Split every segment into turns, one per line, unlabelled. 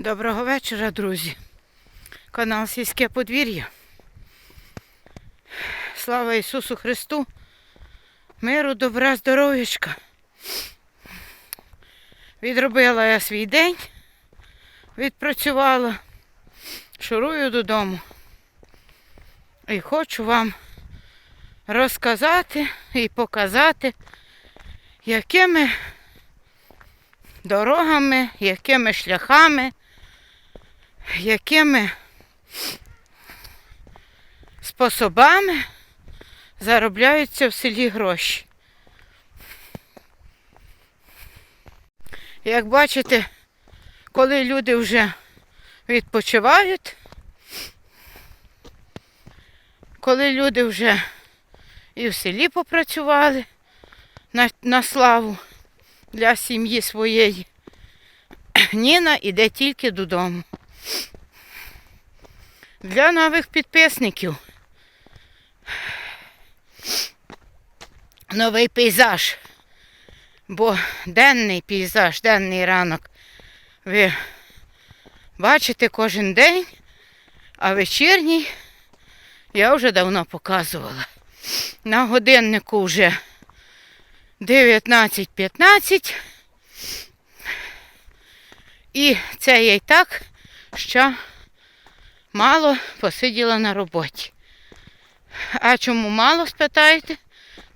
Доброго вечора, друзі. Канал Сільське подвір'я. Слава Ісусу Христу. Миру, добра, здоров'ячка. Відробила я свій день, відпрацювала, шурую додому. І хочу вам розказати і показати, якими дорогами, якими шляхами, якими способами заробляються в селі гроші. Як бачите, коли люди вже відпочивають, коли люди вже і в селі попрацювали на, на славу для сім'ї своєї, Ніна іде тільки додому. Для нових підписників. Новий пейзаж. Бо денний пейзаж, денний ранок. Ви бачите кожен день, а вечірній я вже давно показувала. На годиннику вже 19.15. І це я й так, що мало посиділа на роботі. А чому мало, спитаєте?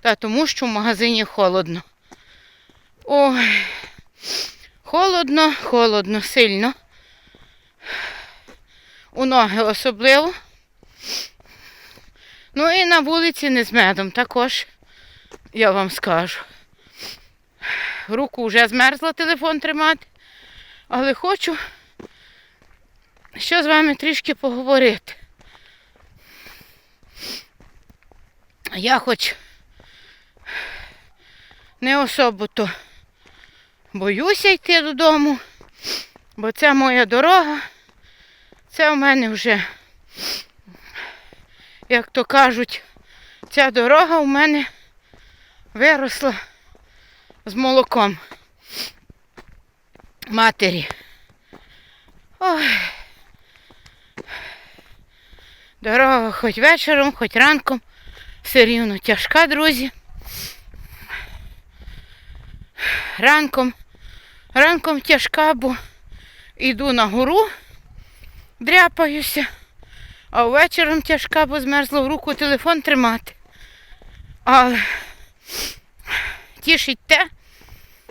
Та тому, що в магазині холодно. Ой, холодно, холодно, сильно. У ноги особливо. Ну і на вулиці не з медом також, я вам скажу. Руку вже змерзла телефон тримати, але хочу ще з вами трішки поговорити. Я хоч не особо то боюся йти додому, бо це моя дорога. Це в мене вже, як то кажуть, ця дорога у мене виросла з молоком матері. Ой. Дорога хоч вечором, хоч ранком, все рівно тяжка, друзі. Ранком, ранком тяжка, бо йду на гору, дряпаюся, а ввечером тяжка, бо змерзло в руку телефон тримати. Але тішить те,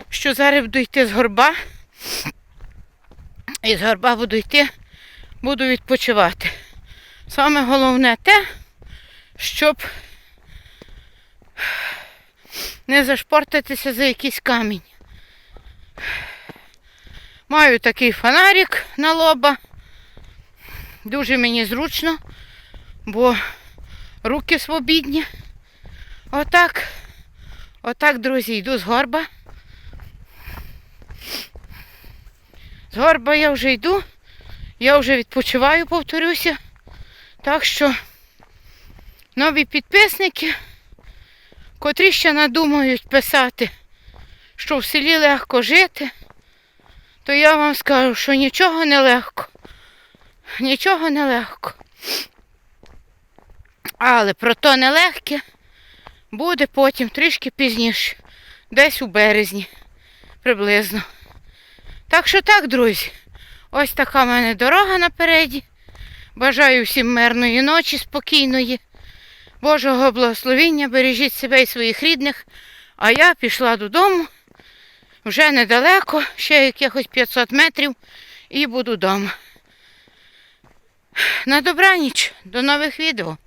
що зараз буду йти з горба. І з горба буду йти, буду відпочивати. Саме головне те, щоб не зашпортитися за якийсь камінь. Маю такий фонарик на лоба. Дуже мені зручно, бо руки свобідні. Отак. Отак, друзі, йду з горба. З горба я вже йду, я вже відпочиваю, повторюся. Так що нові підписники, котрі ще надумають писати, що в селі легко жити, то я вам скажу, що нічого не легко. Нічого не легко. Але про то нелегке буде потім трішки пізніше, десь у березні приблизно. Так що так, друзі, ось така в мене дорога напереді. Бажаю всім мирної ночі, спокійної, Божого благословіння, бережіть себе і своїх рідних. А я пішла додому вже недалеко, ще якихось 500 метрів, і буду вдома. На добраніч, до нових відео.